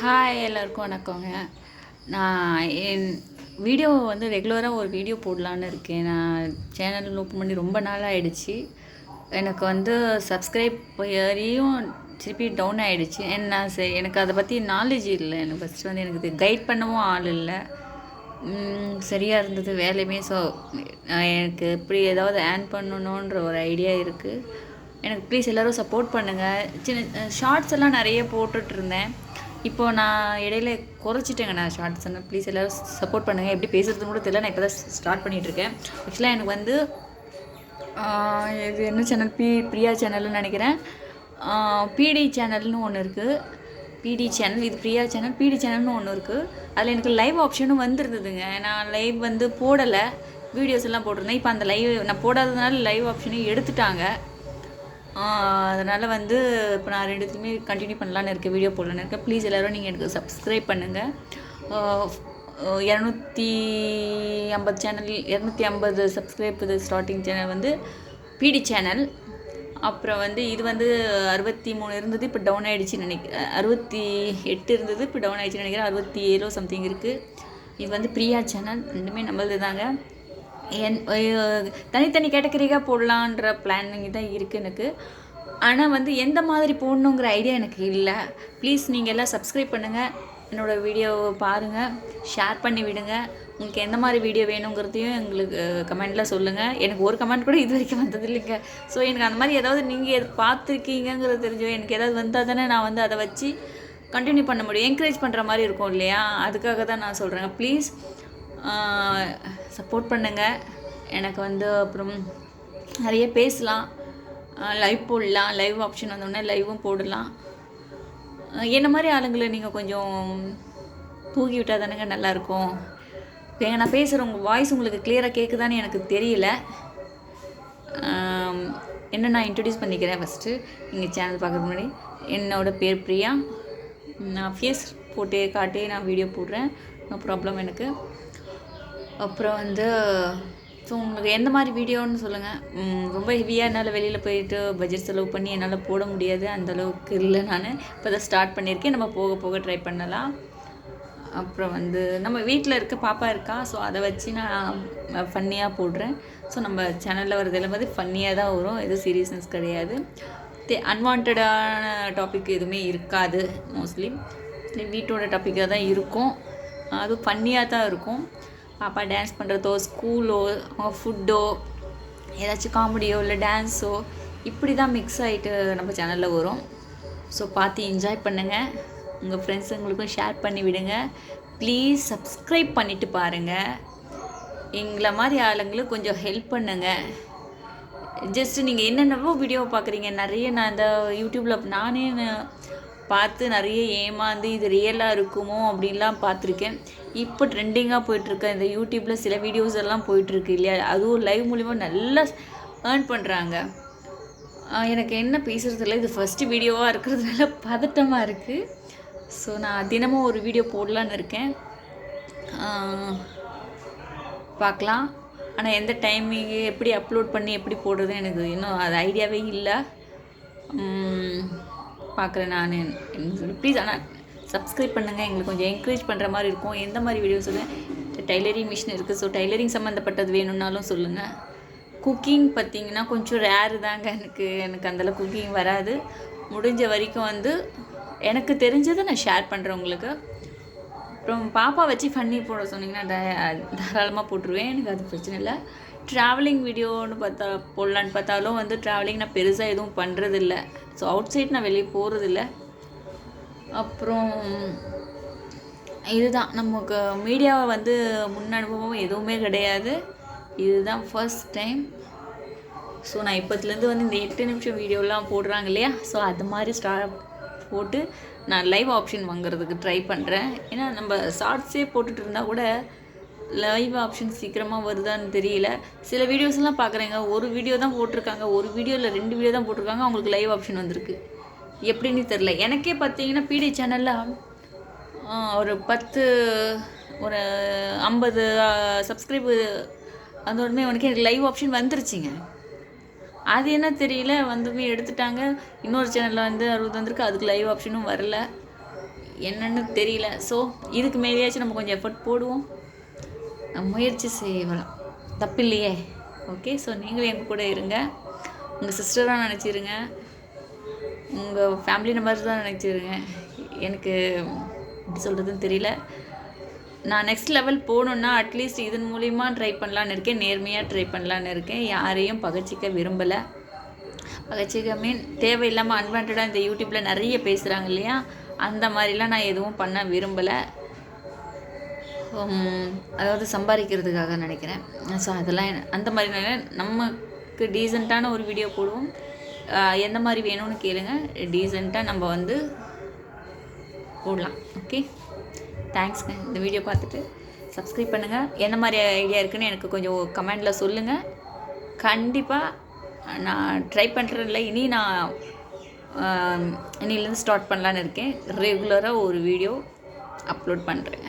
Hi எல்லாருக்கும் வணக்கங்க. நான் என் வீடியோ வந்து ரெகுலராக ஒரு வீடியோ போடலான்னு இருக்கேன். நான் சேனல் ஓப்பன் பண்ணி ரொம்ப நாள் ஆகிடுச்சு எனக்கு வந்து சப்ஸ்கிரைப் ஏறியும் திருப்பி டவுன் ஆகிடுச்சு என்ன சரி எனக்கு அதை பற்றி நாலேஜ் இல்லை. எனக்கு ஃபஸ்ட்டு வந்து எனக்கு கைட் பண்ணவும் ஆள் இல்லை. சரியாக இருந்தது வேலையுமே. ஸோ எனக்கு எப்படி ஏதாவது ஏர்ன் பண்ணணுன்ற ஒரு ஐடியா இருக்குது எனக்கு ப்ளீஸ் எல்லோரும் சப்போர்ட் பண்ணுங்கள் சின்ன ஷார்ட்ஸ் எல்லாம் நிறைய போட்டுட்டு இருந்தேன். இப்போது நான் இடையில குறைச்சிட்டேங்க நான் ஷார்ட்ஸ் எல்லாம் ப்ளீஸ் எல்லோரும் சப்போர்ட் பண்ணுங்கள் எப்படி பேசுறதுன்னு கூட தெரியல. நான் இப்போ தான் ஸ்டார்ட் பண்ணிகிட்ருக்கேன் ஆக்சுவலாக எனக்கு வந்து இது என்ன சேனல் பி பிரியா சேனல்னு நினைக்கிறேன். பிடி சேனல்னு ஒன்று இருக்குது பிடி சேனல் இது பிரியா சேனல் பிடி சேனல்னு ஒன்று இருக்குது அதில் எனக்கு லைவ் ஆப்ஷனும் வந்துருந்ததுங்க. நான் லைவ் வந்து போடலை. வீடியோஸ் எல்லாம் போட்டிருந்தேன். இப்போ அந்த லைவ் நான் போடாததுனால லைவ் ஆப்ஷனையும் எடுத்துட்டாங்க. அதனால் வந்து இப்போ நான் ரெண்டுத்துலையுமே கண்டினியூ பண்ணலான்னு இருக்கேன் வீடியோ போடலான்னு இருக்கேன். ப்ளீஸ் எல்லோரும் நீங்கள் எனக்கு சப்ஸ்கிரைப் பண்ணுங்கள் இரநூத்தி ஐம்பது சேனல் இரநூத்தி ஐம்பது சப்ஸ்கிரைப் இது ஸ்டார்டிங் சேனல் வந்து பிடி சேனல் அப்புறம் வந்து இது வந்து அறுபத்தி மூணு இருந்தது இப்போ டவுன் ஆகிடுச்சின்னு நினைக்கிறேன். அறுபத்தி எட்டு இருந்தது இப்போ டவுன் ஆகிடுச்சின்னு நினைக்கிறேன். அறுபத்தி ஏழோ சம்திங் இருக்குது இது வந்து பிரியா சேனல் ரெண்டுமே நம்மளது தாங்க என் தனித்தனி கேட்டகரியாக போடலான்ற பிளானிங் தான் இருக்குது எனக்கு. ஆனால் வந்து எந்த மாதிரி போடணுங்கிற ஐடியா எனக்கு இல்லை. ப்ளீஸ் நீங்கள் எல்லாம் சப்ஸ்கிரைப் பண்ணுங்கள் என்னோடய வீடியோவை பாருங்கள் ஷேர் பண்ணி விடுங்க. உங்களுக்கு எந்த மாதிரி வீடியோ வேணுங்கிறதையும் எங்களுக்கு கமெண்டில் சொல்லுங்கள் எனக்கு ஒரு கமெண்ட் கூட இது வரைக்கும் வந்தது இல்லைங்க. ஸோ எனக்கு அந்த மாதிரி ஏதாவது நீங்கள் பார்த்துருக்கீங்கங்கிறது தெரிஞ்சோ எனக்கு ஏதாவது வந்தால் தானே நான் வந்து அதை வச்சு கண்டினியூ பண்ண முடியும். என்கரேஜ் பண்ணுற மாதிரி இருக்கும் இல்லையா? அதுக்காக தான் நான் சொல்கிறேன் ப்ளீஸ் சப்போர்ட் பண்ணுங்கள் எனக்கு வந்து அப்புறம் நிறைய பேசலாம். லைவ் போடலாம். லைவ் ஆப்ஷன் வந்தோடனே லைவும் போடலாம். என்ன மாதிரி ஆளுங்களை நீங்கள் கொஞ்சம் தூக்கி விட்டால் தானேங்க நல்லாயிருக்கும்? ஏங்க நான் பேசுகிற உங்கள் வாய்ஸ் உங்களுக்கு கிளியராக கேட்குதான்னு எனக்கு தெரியல. என்ன நான் இன்ட்ரடியூஸ் பண்ணிக்கிறேன் ஃபஸ்ட்டு நீங்கள் சேனல் பார்க்குறதுக்கு முன்னாடி என்னோடய பேர் பிரியா. நான் ஃபேஸ் போட்டே காட்டே நான் வீடியோ போடுறேன். நோ ப்ராப்ளம் எனக்கு. அப்புறம் வந்து ஸோ உங்களுக்கு எந்த மாதிரி வீடியோன்னு சொல்லுங்கள் ரொம்ப ஹெவியாக என்னால் வெளியில் போயிட்டு பட்ஜெட் செலவு பண்ணி என்னால் போட முடியாது அந்த அளவுக்கு இல்லை நான். இப்போ தான் ஸ்டார்ட் பண்ணியிருக்கேன். நம்ம போக போக ட்ரை பண்ணலாம். அப்புறம் வந்து நம்ம வீட்டில் இருக்க பாப்பா இருக்கா? ஸோ அதை வச்சு நான் ஃபன்னியாக போடுறேன். ஸோ நம்ம சேனலில் வரதெல்லாம் வந்து ஃபன்னியாக தான் வரும். எதுவும் சீரியஸ்னஸ் கிடையாது. அன்வான்டான டாபிக் எதுவுமே இருக்காது மோஸ்ட்லி வீட்டோட டாப்பிக்காக தான் இருக்கும். அதுவும் ஃபன்னியாக தான் இருக்கும். பாப்பா டான்ஸ் பண்ணுறதோ ஸ்கூலோ அவங்க ஃபுட்டோ ஏதாச்சும் காமெடியோ இல்லை டான்ஸோ இப்படி தான் மிக்ஸ் ஆகிட்டு நம்ம சேனலில் வரும். ஸோ பார்த்து என்ஜாய் பண்ணுங்கள் உங்கள் ஃப்ரெண்ட்ஸுங்களுக்கும் ஷேர் பண்ணி விடுங்க. ப்ளீஸ் சப்ஸ்கிரைப் பண்ணிவிட்டு பாருங்கள் எங்களை மாதிரி ஆளுங்களுக்கு கொஞ்சம் ஹெல்ப் பண்ணுங்கள் ஜஸ்ட்டு நீங்கள் என்னென்னவோ வீடியோ பார்க்குறீங்க. நிறைய நான் இந்த யூடியூப்பில் நானே பார்த்து நிறைய ஏமாந்து இது ரியலாக இருக்குமோ அப்படின்லாம் பார்த்துருக்கேன். இப்போ ட்ரெண்டிங்காக போயிட்டுருக்க. இந்த யூடியூப்பில் சில வீடியோஸ் எல்லாம் போயிட்டுருக்கு இல்லையா? அதுவும் லைவ் மூலிமா நல்லா ஏர்ன் பண்ணுறாங்க எனக்கு என்ன பேசுகிறதில்ல இது ஃபஸ்ட்டு வீடியோவாக இருக்கிறதுனால பதட்டமாக இருக்குது ஸோ நான் தினமும் ஒரு வீடியோ போடலான்னு இருக்கேன். பார்க்கலாம். ஆனால் எந்த டைமிங்கு எப்படி அப்லோட் பண்ணி எப்படி போடுறது எனக்கு இன்னும் அது ஐடியாவே இல்லை. பார்க்குறேன் நான். ப்ளீஸ் ஆனால் சப்ஸ்கிரைப் பண்ணுங்கள் எங்களுக்கு கொஞ்சம் என்கரேஜ் பண்ணுற மாதிரி இருக்கும். எந்த மாதிரி வீடியோ சொல்லுங்கள் டைலரிங் மிஷின் இருக்குது ஸோ டைலரிங் சம்மந்தப்பட்டது வேணும்னாலும் சொல்லுங்கள் குக்கிங் பார்த்தீங்கன்னா கொஞ்சம் ரேரு தாங்க. எனக்கு எனக்கு அந்தளவு குக்கிங் வராது. முடிஞ்ச வரைக்கும் வந்து எனக்கு தெரிஞ்சதை நான் ஷேர் பண்ணுறேன் உங்களுக்கு. அப்புறம் பாப்பா வச்சு ஃபன்னி போட சொன்னீங்கன்னா தாராளமாக போட்டுருவேன். எனக்கு அது பிரச்சனை இல்லை. ட்ராவலிங் வீடியோன்னு பார்த்தா போடலான்னு பார்த்தாலும் வந்து ட்ராவலிங் நான் பெருசாக எதுவும் பண்ணுறதில்ல ஸோ அவுட் சைட் நான் வெளியே போகிறதில்ல அப்புறம் இதுதான். நமக்கு மீடியாவை வந்து முன் அனுபவம் எதுவுமே கிடையாது. இதுதான் ஃபர்ஸ்ட் டைம் ஸோ நான் இப்போத்துலேருந்து வந்து இந்த எட்டு நிமிஷம் வீடியோலாம் போடுறாங்க இல்லையா? ஸோ அது மாதிரி ஸ்டா போட்டு நான் லைவ் ஆப்ஷன் வாங்குறதுக்கு ட்ரை பண்ணுறேன் ஏன்னா நம்ம ஷார்ட்ஸே போட்டுட்டு இருந்தால் கூட லைவ் ஆப்ஷன் சீக்கிரமாக வருதான்னு தெரியல. சில வீடியோஸ்லாம் பார்க்குறேங்க. ஒரு வீடியோ தான் போட்டிருக்காங்க. ஒரு வீடியோவில் ரெண்டு வீடியோ தான் போட்டிருக்காங்க. அவங்களுக்கு லைவ் ஆப்ஷன் வந்திருக்கு. எப்படின்னு தெரில எனக்கே பார்த்தீங்கன்னா பிடி சேனலில் ஒரு பத்து ஒரு ஐம்பது சப்ஸ்கிரைபு அந்த உடனே உனக்கு எனக்கு லைவ் ஆப்ஷன் வந்துருச்சுங்க. அது என்ன தெரியல வந்துமே எடுத்துட்டாங்க. இன்னொரு சேனலில் வந்து அறுபது வந்திருக்கு அதுக்கு லைவ் ஆப்ஷனும் வரல. என்னன்னு தெரியல. ஸோ இதுக்கு மேலேயாச்சும் நம்ம கொஞ்சம் எஃபர்ட் போடுவோம். முயற்சி செய்யலாம். தப்பு இல்லையே ஓகே ஸோ நீங்களும் எங்கள் கூட இருங்க. உங்கள் சிஸ்டராக நினச்சிருங்க. உங்கள் ஃபேமிலி மெம்பர்ஸ் தான் நினச்சிருங்க எனக்கு எப்படி சொல்கிறதுன்னு தெரியல. நான் நெக்ஸ்ட் லெவல் போகணுன்னா அட்லீஸ்ட் இதன் மூலிமா ட்ரை பண்ணலான்னு இருக்கேன். நேர்மையாக ட்ரை பண்ணலான்னு இருக்கேன். யாரையும் பகச்சிக்க விரும்பலை. பகச்சிக்க மீன் தேவையில்லாமல் அன்வான்டாக இந்த யூடியூப்பில் நிறைய பேசுகிறாங்க இல்லையா? அந்த மாதிரிலாம் நான் எதுவும் பண்ண விரும்பலை. அதாவது சம்பாதிக்கிறதுக்காக நினைக்கிறேன். ஸோ அதெல்லாம் அந்த மாதிரி நமக்கு டீசெண்டான ஒரு வீடியோ போடுவோம். எந்த மாதிரி வேணும்னு கேளுங்க. டீசெண்டாக நம்ம வந்து போடலாம். ஓகே தேங்க்ஸ்ங்க இந்த வீடியோ பார்த்துட்டு சப்ஸ்கிரைப் பண்ணுங்கள் என்ன மாதிரி ஐடியா இருக்குன்னு எனக்கு கொஞ்சம் கமெண்டில் சொல்லுங்கள் கண்டிப்பாக நான் ட்ரை பண்ணுறதில்ல இனி நான் ஆம், இன்னிலேருந்து ஸ்டார்ட் பண்ணலான்னு இருக்கேன். ரெகுலராக ஒரு வீடியோ அப்லோட் பண்ணுறேன்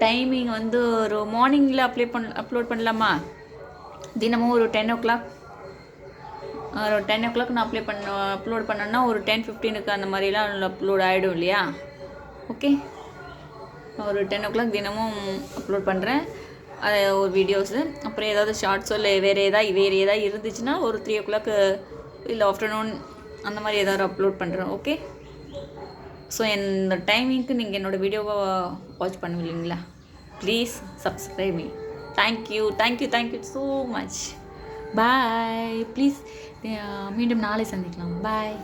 டைமிங் வந்து ஒரு மார்னிங்கில் அப்ளை பண் அப்லோட் பண்ணலாமா? தினமும் ஒரு டென் ஓ கிளாக் ஒரு டென் ஓ கிளாக் நான் அப்ளை பண்ண அப்லோட் பண்ணேன்னா ஒரு டென் ஃபிஃப்டீனுக்கு அந்த மாதிரிலாம் அப்லோட் ஆகிடும் இல்லையா? ஓகே ஒரு டென் ஓ கிளாக் தினமும் அப்லோட் பண்ணுறேன் அது ஒரு வீடியோஸு அப்புறம் ஏதாவது ஷார்ட்ஸோ இல்லை வேறு ஏதாவது வேறு ஏதாவது இருந்துச்சுன்னா ஒரு த்ரீ ஓ கிளாக்கு இல்லை ஆஃப்டர்நூன் அந்த மாதிரி ஏதாவது அப்லோட் பண்ணுறேன் ஓகே ஸோ இந்த டைமிங்க்கு நீங்கள் என்னோடய வீடியோவை வாட்ச் பண்ணுவீங்களா? Please subscribe me thank you thank you thank you so much bye please uh, மீண்டும் நாளை சந்திக்கலாம். பாய்